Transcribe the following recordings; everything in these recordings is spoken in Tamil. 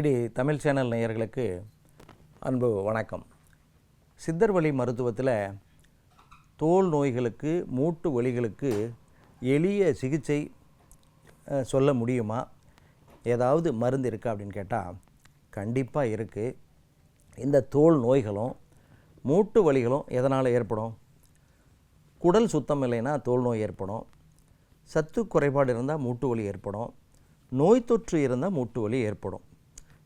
டிடி தமிழ் சேனல் நேயர்களுக்கு அன்பு வணக்கம். சித்தர் வழி மருத்துவத்தில் தோல் நோய்களுக்கு மூட்டு வலிகளுக்கு எளிய சிகிச்சை சொல்ல முடியுமா? ஏதாவது மருந்து இருக்கா அப்படின்னு கேட்டால் கண்டிப்பாக இருக்குது இந்த தோல் நோய்களும் மூட்டு வலிகளும் எதனால் ஏற்படும்? குடல் சுத்தம் இல்லைன்னா தோல் நோய் ஏற்படும். சத்து குறைபாடு இருந்தால் மூட்டு வலி ஏற்படும். நோய் தொற்று இருந்தால் மூட்டு வலி ஏற்படும்.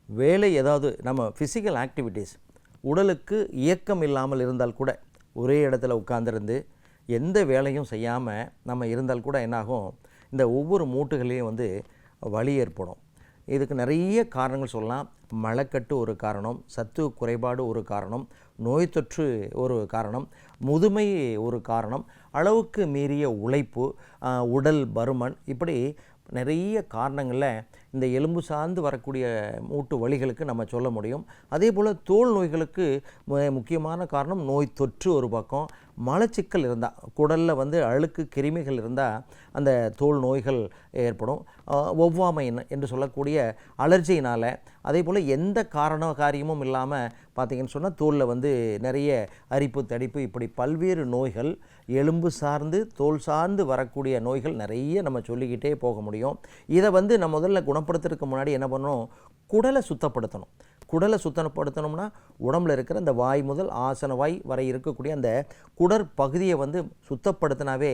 வேலை ஏதாவது நம்ம ஃபிசிக்கல் ஆக்டிவிட்டீஸ் உடலுக்கு இயக்கம் இல்லாமல் இருந்தால் கூட ஒரே இடத்துல உட்காந்துருந்து எந்த வேலையும் செய்யாமல் நம்ம இருந்தால் கூட என்னாகும் இந்த ஒவ்வொரு மூட்டுகளையும் வந்து வலி ஏற்படும். இதுக்கு நிறைய காரணங்கள் சொல்லலாம். மழைக்கட்டு ஒரு காரணம் சத்து குறைபாடு ஒரு காரணம் நோய் தொற்று ஒரு காரணம் முதுமை ஒரு காரணம் அளவுக்கு மீறிய உழைப்பு உடல் பருமன் இப்படி நிறைய காரணங்களில் இந்த எலும்பு சார்ந்து வரக்கூடிய மூட்டு வழிகளுக்கு நம்ம சொல்ல முடியும். அதே போல் தோல் நோய்களுக்கு மு- முக்கியமான காரணம் நோய் தொற்று ஒரு பக்கம் மலச்சிக்கல் இருந்தால் குடலில் வந்து அழுக்கு கிருமிகள் இருந்தால் அந்த தோல் நோய்கள் ஏற்படும். ஒவ்வாமை என்ன- என்று சொல்லக்கூடிய அலர்ஜியினால் அதே போல் எந்த காரண காரியமும் இல்லாமல் பார்த்திங்கன்னு சொன்னால் தோலில் வந்து நிறைய அரிப்பு தடிப்பு இப்படி பல்வேறு நோய்கள் எலும்பு சார்ந்து தோல் சார்ந்து வரக்கூடிய நோய்கள் நிறைய நம்ம சொல்லிக்கிட்டே போக முடியும். இதை வந்து நம்ம முதல்ல குணப்படுத்துறதுக்கு முன்னாடி என்ன பண்ணணும்? குடலை சுத்தப்படுத்தணும். குடலை சுத்தப்படுத்தணும்னா உடம்புல இருக்கிற அந்த வாய் முதல் ஆசன வாய் வரை இருக்கக்கூடிய அந்த குடற் பகுதியை வந்து சுத்தப்படுத்தினாவே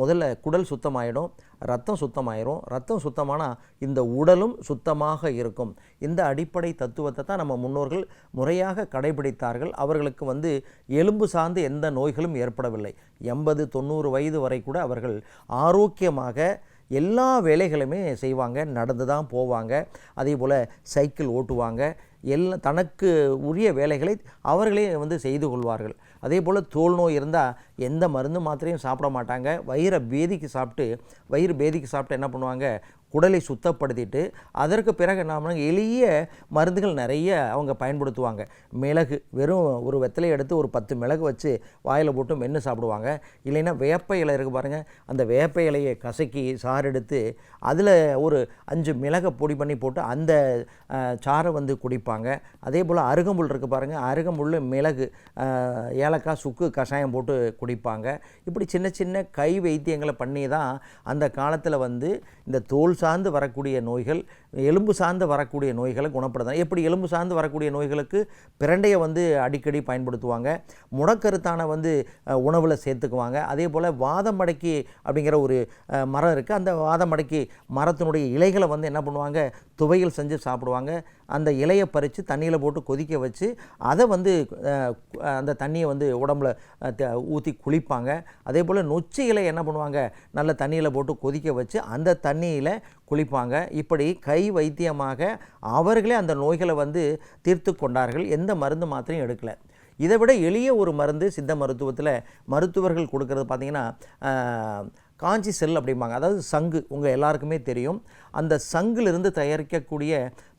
முதல்ல குடல் சுத்தமாயிடும் ரத்தம் சுத்தமாயிரும். ரத்தம் சுத்தமானால் இந்த உடலும் சுத்தமாக இருக்கும். இந்த அடிப்படை தத்துவத்தை தான் நம்ம முன்னோர்கள் முறையாக கடைபிடித்தார்கள். அவர்களுக்கு வந்து எலும்பு சார்ந்து எந்த நோய்களும் ஏற்படவில்லை. எண்பது தொண்ணூறு வயது வரை கூட அவர்கள் ஆரோக்கியமாக எல்லா வேலைகளுமே செய்வாங்க நடந்து தான் போவாங்க. அதே போல் சைக்கிள் ஓட்டுவாங்க எல்லாம் தனக்கு உரிய வேலைகளை அவர்களே வந்து செய்து கொள்வார்கள். அதே போல் தோல் நோய் இருந்தால் எந்த மருந்து மாத்திரையும் சாப்பிட மாட்டாங்க. வயிறை பேதிக்கு சாப்பிட்டு வயிறு பேதிக்கு சாப்பிட்டு என்ன பண்ணுவாங்க? குடலை சுத்தப்படுத்திட்டு அதற்கு பிறகு என்ன பண்ணுவாங்க? எளிய மருந்துகள் நிறைய அவங்க பயன்படுத்துவாங்க. மிளகு வெறும் ஒரு வெத்தலையை எடுத்து ஒரு பத்து மிளகு வச்சு வாயில் போட்டு மென்று சாப்பிடுவாங்க. இல்லைன்னா வேப்ப இலை இருக்குது பாருங்கள் அந்த வேப்ப இலையை கசக்கி சாறு எடுத்து அதில் ஒரு அஞ்சு மிளகை பொடி பண்ணி போட்டு அந்த சாறை வந்து குடிப்பாங்க. அதே போல் அருகம்புல் இருக்குது பாருங்கள் அருகம்புல் மிளகு ஏலக்காய் சுக்கு கஷாயம் போட்டு குடிப்பாங்க. இப்படி சின்ன சின்ன கை வைத்தியங்களை பண்ணி தான் அந்த காலத்தில் வந்து இந்த தோல் சார்ந்து வரக்கூடிய நோய்கள் எலும்பு சார்ந்து வரக்கூடிய நோய்களை குணப்படுத்தலாம். எப்படி எலும்பு சார்ந்து வரக்கூடிய நோய்களுக்கு பிரண்டையை வந்து அடிக்கடி பயன்படுத்துவாங்க. முடக்கருத்தான வந்து உணவில் சேர்த்துக்குவாங்க. அதே போல் வாதமடக்கி அப்படிங்கிற ஒரு மரம் இருக்குது அந்த வாதமடக்கி மரத்தினுடைய இலைகளை வந்து என்ன பண்ணுவாங்க? துவையல் செஞ்சு சாப்பிடுவாங்க. அந்த இலையை பறித்து தண்ணியில் போட்டு கொதிக்க வச்சு அதை வந்து அந்த தண்ணியை வந்து உடம்புல ஊற்றி குளிப்பாங்க. அதே போல் நொச்சி இலை என்ன பண்ணுவாங்க? நல்ல தண்ணியில் போட்டு கொதிக்க வச்சு அந்த தண்ணியில் குளிப்பாங்க. இப்படி கை வைத்தியமாக அவர்களே அந்த நோய்களை வந்து தீர்த்து கொண்டார்கள். எந்த மருந்து மாத்திரையும் எடுக்கலை. இதை விட எளிய ஒரு மருந்து சித்த மருத்துவத்தில் மருத்துவர்கள் கொடுக்கறது பார்த்திங்கன்னா காஞ்சி செல் அப்படிம்பாங்க. அதாவது சங்கு உங்கள் எல்லாருக்குமே தெரியும். அந்த சங்குலிருந்து தயாரிக்கக்கூடிய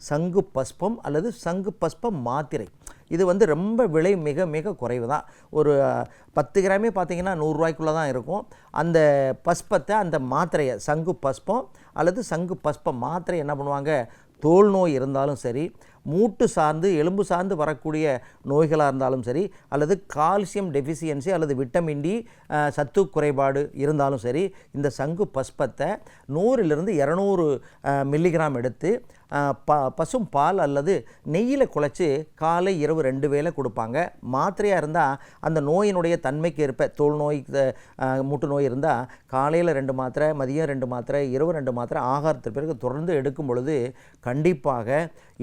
சங்கு பஸ்பம் அல்லது சங்கு பஸ்பம் மாத்திரை. இது வந்து ரொம்ப விலை மிக மிக குறைவு தான் ஒரு பத்து கிராமே பார்த்திங்கன்னா நூறுரூவாய்க்குள்ளே தான் இருக்கும். அந்த பஸ்பத்தை அந்த மாத்திரையை சங்கு பஸ்பம் அல்லது சங்கு பஸ்ப மாத்திரை என்ன பண்ணுவாங்க? தோல் நோய் இருந்தாலும் சரி மூட்டு சார்ந்து எலும்பு சார்ந்து வரக்கூடிய நோய்களாக இருந்தாலும் சரி அல்லது கால்சியம் டெஃபிசியன்சி அல்லது விட்டமின் டி சத்து குறைபாடு இருந்தாலும் சரி இந்த சங்கு பஸ்பத்தை நூறிலிருந்து இரநூறு மில்லிகிராம் எடுத்து ப பசும் பால் அல்லது நெய்யில் குழச்சி காலை இரவு ரெண்டு வேளை கொடுப்பாங்க. மாத்திரையாக இருந்தால் அந்த நோயினுடைய தன்மைக்கு ஏற்ப தோல் நோய் முட்டு மூட்டு நோய் இருந்தால் காலையில் ரெண்டு மாத்திரை மதியம் ரெண்டு மாத்திரை இரவு ரெண்டு மாத்திரை ஆகாரத்திற்கு பிறகு தொடர்ந்து எடுக்கும் பொழுது கண்டிப்பாக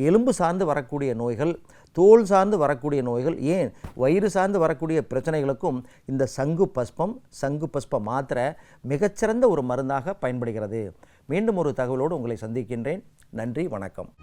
எலும்பு சார்ந்து வரக்கூடிய நோய்கள் தோல் சார்ந்து வரக்கூடிய நோய்கள் ஏன்? வயிறு சார்ந்து வரக்கூடிய பிரச்சனைகளுக்கும் இந்த சங்கு பஸ்பம் சங்கு பஸ்ப மாத்திரை மிகச்சிறந்த ஒரு மருந்தாக பயன்படுகிறது. மீண்டும் ஒரு தகவலோடு உங்களை சந்திக்கின்றேன். நன்றி வணக்கம்.